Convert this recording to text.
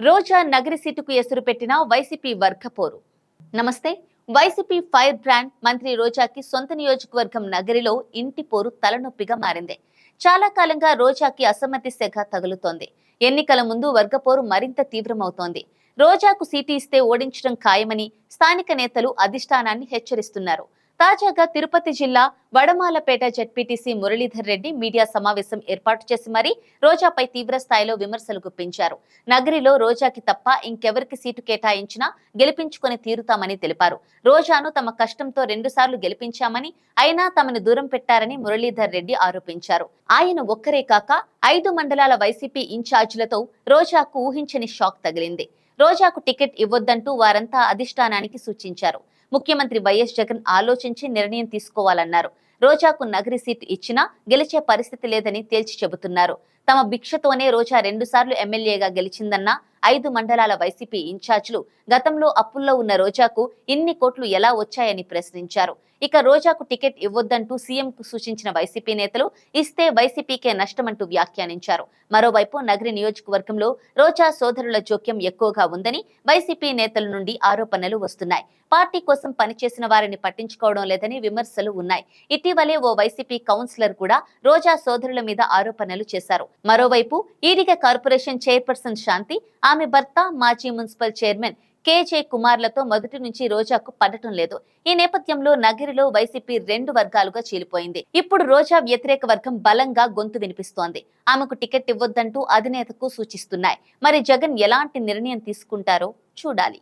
రోజా నగరి సీటుకు ఎసురు పెట్టిన వైసీపీ వర్గపోరు. నమస్తే వైసీపీ ఫైర్ బ్రాండ్ మంత్రి రోజాకి సొంత నియోజకవర్గం నగరిలో ఇంటి పోరు తలనొప్పిగా మారింది. చాలా కాలంగా రోజాకి అసమ్మతి సెగ తగులుతోంది. ఎన్నికల ముందు వర్గపోరు మరింత తీవ్రమవుతోంది. రోజాకు సీటు ఇస్తే ఓడించడం ఖాయమని స్థానిక నేతలు అధిష్టానాన్ని హెచ్చరిస్తున్నారు. తాజాగా తిరుపతి జిల్లా వడమాలపేట జడ్పీటీసీ మురళీధర్ రెడ్డి మీడియా సమావేశం ఏర్పాటు చేసి మరీ రోజాపై తీవ్ర స్థాయిలో విమర్శలు గుప్పించారు. నగరిలో రోజాకి తప్ప ఇంకెవరికి సీటు కేటాయించినా గెలిపించుకొని తీరుతామని తెలిపారు. రోజాను తమ కష్టంతో రెండుసార్లు గెలిపించామని అయినా తమను దూరం పెట్టారని మురళీధర్ రెడ్డి ఆరోపించారు. ఆయన ఒక్కరే కాక ఐదు మండలాల వైసీపీ ఇన్ఛార్జీలతో రోజాకు ఊహించని షాక్ తగిలింది. రోజాకు టికెట్ ఇవ్వొద్దంటూ వారంతా అధిష్టానానికి సూచించారు. ముఖ్యమంత్రి వైఎస్ జగన్ ఆలోచించి నిర్ణయం తీసుకోవాలన్నారు. రోజాకు నగరి సీటు ఇచ్చినా గెలిచే పరిస్థితి లేదని తేల్చి చెబుతున్నారు. తమ భిక్షతోనే రోజా రెండుసార్లు ఎమ్మెల్యేగా గెలిచిందన్న ఐదు మండలాల వైసీపీ ఇన్ఛార్జ్లు గతంలో అప్పుల్లో ఉన్న రోజాకు ఇన్ని కోట్లు ఎలా వచ్చాయని ప్రశ్నించారు. ఇక రోజాకు టికెట్ ఇవ్వొద్దంటూ సీఎం కు సూచించిన వైసీపీ నేతలు ఇస్తే వైసీపీకే నష్టమంటూ వ్యాఖ్యానించారు. మరోవైపు నగరి నియోజకవర్గంలో రోజా సోదరుల జోక్యం ఎక్కువగా ఉందని వైసీపీ నేతల నుండి ఆరోపణలు వస్తున్నాయి. పార్టీ కోసం పనిచేసిన వారిని పట్టించుకోవడం లేదని విమర్శలు ఉన్నాయి. ఇటీవలే ఓ వైసీపీ కౌన్సిలర్ కూడా రోజా సోదరుల మీద ఆరోపణలు చేశారు. మరోవైపు ఈడిగ కార్పొరేషన్ చైర్పర్సన్ శాంతి ఆమె భర్త మాజీ మున్సిపల్ చైర్మన్ కేజే కుమార్లతో మొదటి నుంచి రోజాకు పడటం లేదు. ఈ నేపథ్యంలో నగరిలో వైసీపీ రెండు వర్గాలుగా చీలిపోయింది. ఇప్పుడు రోజా వ్యతిరేక వర్గం బలంగా గొంతు వినిపిస్తోంది. ఆమెకు టికెట్ ఇవ్వొద్దంటూ అధినేతకు సూచిస్తున్నాయి. మరి జగన్ ఎలాంటి నిర్ణయం తీసుకుంటారో చూడాలి.